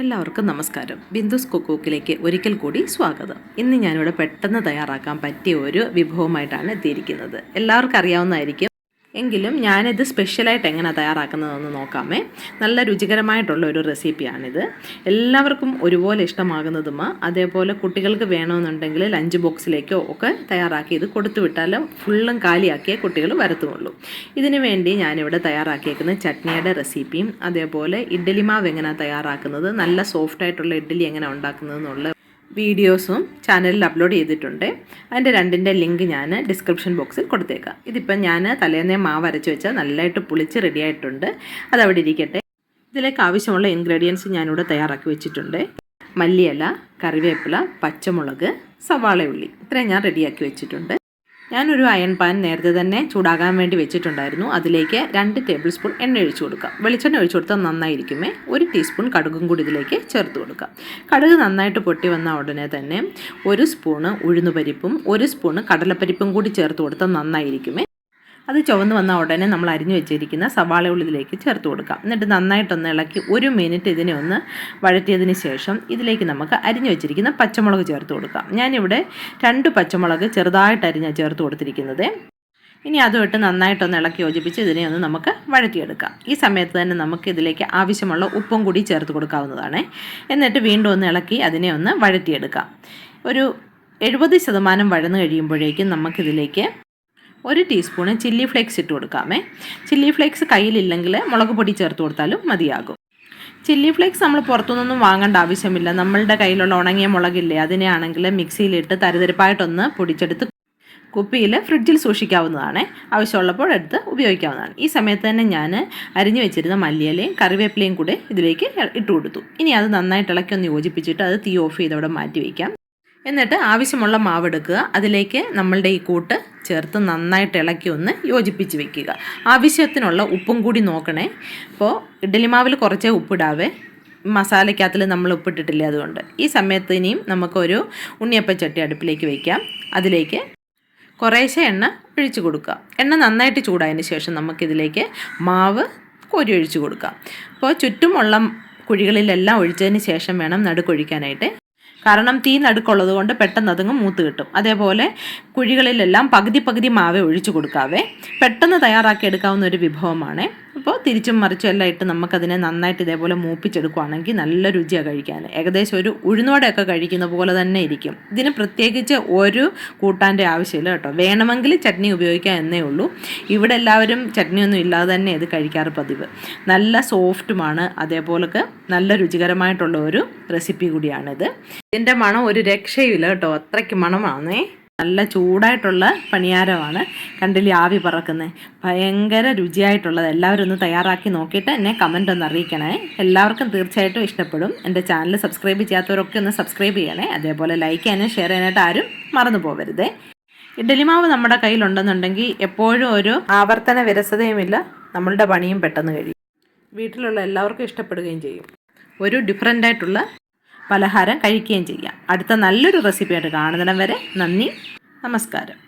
എല്ലാവർക്കും നമസ്കാരം. ബിന്ദുസ് കുക്കൂക്കിലേക്ക് ഒരിക്കൽ കൂടി സ്വാഗതം. ഇന്ന് ഞാനിവിടെ പെട്ടെന്ന് തയ്യാറാക്കാൻ പറ്റിയ ഒരു വിഭവമായിട്ടാണ് എത്തിയിരിക്കുന്നത്. എല്ലാവർക്കും അറിയാവുന്നതായിരിക്കും എങ്കിലും ഞാനിത് സ്പെഷ്യലായിട്ട് എങ്ങനെ തയ്യാറാക്കുന്നതെന്ന് നോക്കാമേ. നല്ല രുചികരമായിട്ടുള്ള ഒരു റെസിപ്പിയാണിത് എല്ലാവർക്കും ഒരുപോലെ ഇഷ്ടമാകുന്നതും അതേപോലെ കുട്ടികൾക്ക് വേണമെന്നുണ്ടെങ്കിൽ ലഞ്ച് ബോക്സിലേക്കോ ഒക്കെ തയ്യാറാക്കി ഇത് കൊടുത്തു വിട്ടാലും ഫുള്ളും കാലിയാക്കിയേ കുട്ടികൾ വരത്തുള്ളൂ. ഇതിനു വേണ്ടി ഞാനിവിടെ തയ്യാറാക്കിയേക്കുന്ന ചട്നിയുടെ റെസിപ്പിയും അതേപോലെ ഇഡ്ഡലി മാവ് എങ്ങനെ തയ്യാറാക്കുന്നത് നല്ല സോഫ്റ്റായിട്ടുള്ള ഇഡ്ഡലി എങ്ങനെ ഉണ്ടാക്കുന്നതെന്നുള്ള വീഡിയോസും ചാനലിൽ അപ്ലോഡ് ചെയ്തിട്ടുണ്ട്. അതിന്റെ രണ്ടിന്റെ ലിങ്ക് ഞാൻ ഡിസ്ക്രിപ്ഷൻ ബോക്സിൽ കൊടുത്തേക്കാം. ഇതിപ്പം ഞാൻ തലേന്നേ മാവ് അരച്ച് വെച്ചാൽ നല്ലതായിട്ട് പുളിച്ച് റെഡി ആയിട്ടുണ്ട്. അതവിടെ ഇരിക്കട്ടെ. ഇതിലേക്ക് ആവശ്യമുള്ള ഇൻഗ്രീഡിയൻസ് ഞാനിവിടെ തയ്യാറാക്കി വെച്ചിട്ടുണ്ട്. മല്ലിയില കറിവേപ്പില പച്ചമുളക് സവാള ഇത്രയും ഞാൻ റെഡിയാക്കി വെച്ചിട്ടുണ്ട്. ഞാനൊരു അയൺ പാൻ നേരത്തെ തന്നെ ചൂടാകാൻ വേണ്ടി വെച്ചിട്ടുണ്ടായിരുന്നു. അതിലേക്ക് രണ്ട് ടേബിൾ സ്പൂൺ എണ്ണ ഒഴിച്ചു കൊടുക്കാം. വെളിച്ചെണ്ണ ഒഴിച്ചു കൊടുത്താൽ നന്നായിരിക്കുമേ. ഒരു ടീസ്പൂൺ കടുകും കൂടി ഇതിലേക്ക് ചേർത്ത് കൊടുക്കാം. കടുക് നന്നായിട്ട് പൊട്ടി വന്ന ഉടനെ തന്നെ ഒരു സ്പൂണ് ഉഴുന്നുപരിപ്പും ഒരു സ്പൂണ് കടലപ്പരിപ്പും കൂടി ചേർത്ത് കൊടുത്താൽ നന്നായിരിക്കുമേ. അത് ചുവന്ന് വന്ന ഉടനെ നമ്മൾ അരിഞ്ഞു വെച്ചിരിക്കുന്ന സവാള ഉള്ളിലേക്ക് ചേർത്ത് കൊടുക്കാം. എന്നിട്ട് നന്നായിട്ടൊന്ന് ഇളക്കി ഒരു മിനിറ്റ് ഇതിനെ ഒന്ന് വഴറ്റിയതിന് ശേഷം ഇതിലേക്ക് നമുക്ക് അരിഞ്ഞു വെച്ചിരിക്കുന്ന പച്ചമുളക് ചേർത്ത് കൊടുക്കാം. ഞാനിവിടെ രണ്ട് പച്ചമുളക് ചെറുതായിട്ട് അരിഞ്ഞ ചേർത്ത് കൊടുത്തിരിക്കുന്നത്. ഇനി അതുമിട്ട് നന്നായിട്ടൊന്ന് ഇളക്കി യോജിപ്പിച്ച് ഇതിനെ ഒന്ന് നമുക്ക് വഴറ്റിയെടുക്കാം. ഈ സമയത്ത് തന്നെ നമുക്ക് ഇതിലേക്ക് ആവശ്യമുള്ള ഉപ്പും കൂടി ചേർത്ത് കൊടുക്കാവുന്നതാണ്. എന്നിട്ട് വീണ്ടും ഒന്ന് ഇളക്കി അതിനെ ഒന്ന് വഴറ്റിയെടുക്കാം. ഒരു എഴുപത് ശതമാനം വഴന്ന് കഴിയുമ്പോഴേക്കും നമുക്കിതിലേക്ക് ഒരു ടീസ്പൂണ് ചില്ലി ഫ്ലേക്സ് ഇട്ട് കൊടുക്കാമേ. ചില്ലി ഫ്ലേക്സ് കയ്യിലില്ലെങ്കിൽ മുളക് പൊടി ചേർത്ത് കൊടുത്താലും മതിയാകും. ചില്ലി ഫ്ലേക്സ് നമ്മൾ പുറത്തുനിന്നൊന്നും വാങ്ങേണ്ട ആവശ്യമില്ല. നമ്മളുടെ കയ്യിലുള്ള ഉണങ്ങിയ മുളകില്ലേ അതിനെയാണെങ്കിൽ മിക്സിയിലിട്ട് തരിതരിപ്പായിട്ടൊന്ന് പൊടിച്ചെടുത്ത് കുപ്പിയിൽ ഫ്രിഡ്ജിൽ സൂക്ഷിക്കാവുന്നതാണ്. ആവശ്യമുള്ളപ്പോൾ എടുത്ത് ഉപയോഗിക്കാവുന്നതാണ്. ഈ സമയത്ത് തന്നെ ഞാൻ അരിഞ്ഞു വെച്ചിരുന്ന മല്ലിയിലയും കറിവേപ്പിലയും കൂടെ ഇതിലേക്ക് ഇട്ട് കൊടുത്തു. ഇനി അത് നന്നായിട്ട് ഇളക്കി ഒന്ന് യോജിപ്പിച്ചിട്ട് അത് തീ ഓഫ് ചെയ്ത് അവിടെ മാറ്റി വയ്ക്കാം. എന്നിട്ട് ആവശ്യമുള്ള മാവ് എടുക്കുക അതിലേക്ക് നമ്മളുടെ ഈ കൂട്ട് ചേർത്ത് നന്നായിട്ട് ഇളക്കി ഒന്ന് യോജിപ്പിച്ച് വെക്കുക. ആവശ്യത്തിനുള്ള ഉപ്പും കൂടി നോക്കണേ. അപ്പോൾ ഇഡ്ഡലി മാവിൽ കുറച്ചേ ഉപ്പിടാവേ. മസാലയ്ക്കകത്തിൽ നമ്മൾ ഉപ്പിട്ടിട്ടില്ല അതുകൊണ്ട്. ഈ സമയത്ത് ഇനിയും നമുക്കൊരു ഉണ്ണിയപ്പച്ചട്ടി അടുപ്പിലേക്ക് വയ്ക്കാം അതിലേക്ക് കുറേശ്ശെ എണ്ണ ഒഴിച്ചു കൊടുക്കുക. എണ്ണ നന്നായിട്ട് ചൂടായതിന് ശേഷം നമുക്കിതിലേക്ക് മാവ് കോരി ഒഴിച്ചു കൊടുക്കാം. അപ്പോൾ ചുറ്റുമുള്ള കുഴികളിലെല്ലാം ഒഴിച്ചതിന് ശേഷം വേണം നടുക്കൊഴിക്കാനായിട്ട്. കാരണം തീ നടുക്കുള്ളത് കൊണ്ട് പെട്ടെന്ന് അതങ്ങ് മൂത്ത് കിട്ടും. അതേപോലെ കുഴികളിലെല്ലാം പകുതി പകുതി മാവേ ഒഴിച്ചു കൊടുക്കാവേ. പെട്ടെന്ന് തയ്യാറാക്കി എടുക്കാവുന്ന ഒരു വിഭവമാണ് അപ്പോൾ തിരിച്ചും മറിച്ചും എല്ലാം ഇട്ട് നമുക്കതിനെ നന്നായിട്ട് ഇതേപോലെ മൂപ്പിച്ചെടുക്കുകയാണെങ്കിൽ നല്ല രുചിയാണ് കഴിക്കാൻ. ഏകദേശം ഒരു ഉഴുന്നോടെയൊക്കെ കഴിക്കുന്ന പോലെ തന്നെ ഇരിക്കും. ഇതിന് പ്രത്യേകിച്ച് ഒരു കൂട്ടാന്റെ ആവശ്യമില്ല കേട്ടോ. വേണമെങ്കിൽ ചട്നി ഉപയോഗിക്കാം എന്നേ ഉള്ളൂ. ഇവിടെ എല്ലാവരും ചട്നിയൊന്നും ഇല്ലാതെ തന്നെ ഇത് കഴിക്കാറ് പതിവ്. നല്ല സോഫ്റ്റുമാണ്. അതേപോലൊക്കെ നല്ല രുചികരമായിട്ടുള്ള ഒരു റെസിപ്പി കൂടിയാണിത്. ഇതിന്റെ മണം ഒരു രക്ഷയുമില്ല കേട്ടോ. അത്രയ്ക്ക് മണമാണേ. നല്ല ചൂടായിട്ടുള്ള പണിയാരമാണ്. കണ്ടില്ലേ ആവി പറക്കുന്നത് ഭയങ്കര രുചിയായിട്ടുള്ളത്. എല്ലാവരും ഒന്ന് തയ്യാറാക്കി നോക്കിയിട്ട് എന്നെ കമന്റ് ഒന്ന് അറിയിക്കണേ. എല്ലാവർക്കും തീർച്ചയായിട്ടും ഇഷ്ടപ്പെടും. എന്റെ ചാനൽ സബ്സ്ക്രൈബ് ചെയ്യാത്തവരൊക്കെ ഒന്ന് സബ്സ്ക്രൈബ് ചെയ്യണേ. അതേപോലെ ലൈക്ക് ചെയ്യാനും ഷെയർ ചെയ്യാനായിട്ട് ആരും മറന്നു പോകരുതേ ഇഡലിമാവ് നമ്മുടെ കയ്യിലുണ്ടെന്നുണ്ടെങ്കിൽ എപ്പോഴും ഒരു ആവർത്തന വിരസതയുമില്ല. നമ്മളുടെ പണിയും പെട്ടെന്ന് കഴിയും. വീട്ടിലുള്ള എല്ലാവർക്കും ഇഷ്ടപ്പെടുകയും ചെയ്യും. ഒരു ഡിഫറെന്റ് ആയിട്ടുള്ള പലഹാരം കഴിക്കുകയും ചെയ്യാം. അടുത്ത നല്ലൊരു റെസിപ്പിയായിട്ട് കാണുന്നിടം വരെ നന്ദി നമസ്കാരം.